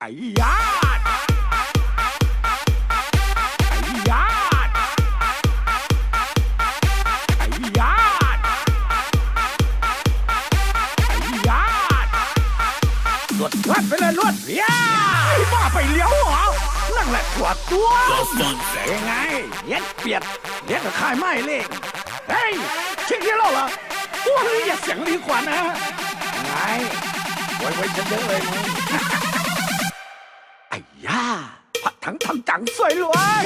ไอ้ยาดไอ้ยาไอ้ยาไอ้ยาดวดรัดไปเลยลวดเรียไอ้บ้าไปเลี้ยวเหรอ นั่งแหละขวดตัวยังไงเย็ดเปียดเลี้ยงกับคายไม่เล่งเฮ้ยชิคกี้พายเหรอพวกนี้อย่าเสียงดีกว่านะ ไงไว้ไว้ฉันเยอะเลยนะ ผัดถังทำจังสวยรวย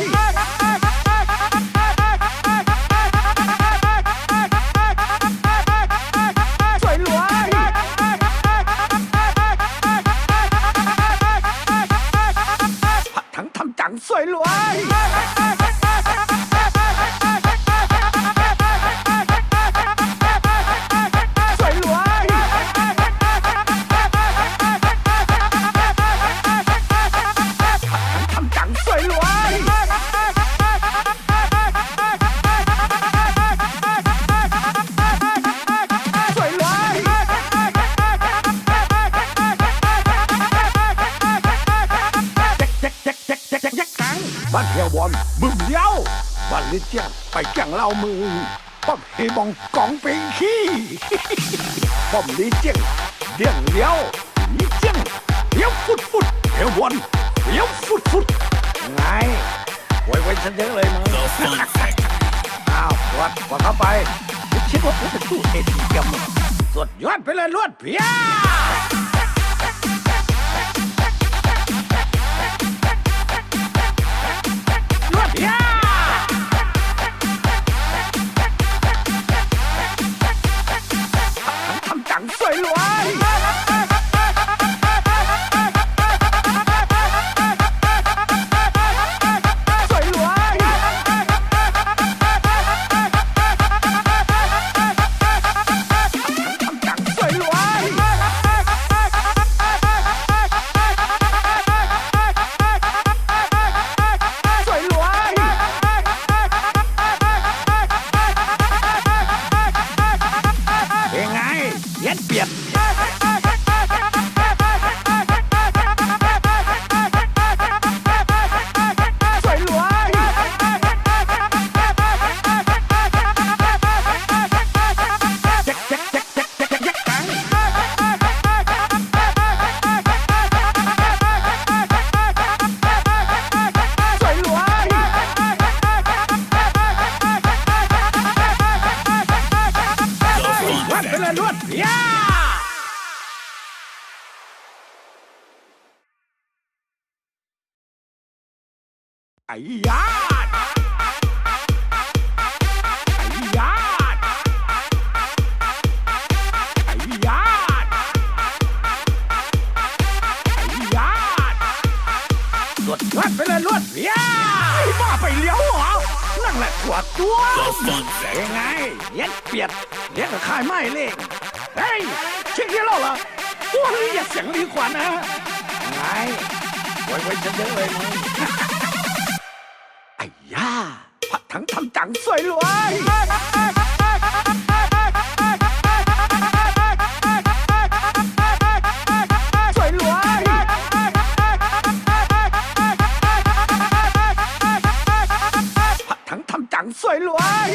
บ้านเฮียวอนบึ้มเลี้ยวบ้านลิเจียงไปแก่งเล่ามือป้อมเฮบองกองปิงขี้ป้อมลิเจียงเดี่ยงเลี้ยวลิเจียงเลี้ยวฟุดฟุดเฮยวอนเลี้ยวฟุดฟุดไงไว้ไว้ฉันเยอะเลยมึง The fun fact. อ้าววัดวัดเข้าไปคิดว่าผมเป็นตู้เอทีเอ็มสุดยอดไปเลยลวดเพีย ไอ้ยาดไอ้ยาดไอ้ยาดไอ้ยาดรวดรวดไปเลยรวดเลี้ยบ้าไปเลี้ยวเหรอ นั่นแหละถั่วตัว The fun fact. ยังไง เย็ดเปียดเย็ดกับคายไม่เล่งเฮ้ยชิคกี้เราเหรอตัวนี้อย่าเสียงดีกว่านะไงไว้ไว้ฉันเยอะเลยมึง ผ้าผัดทั้งทำจังสวยรวยสวยรวยผัดถังทำจังสวยรวย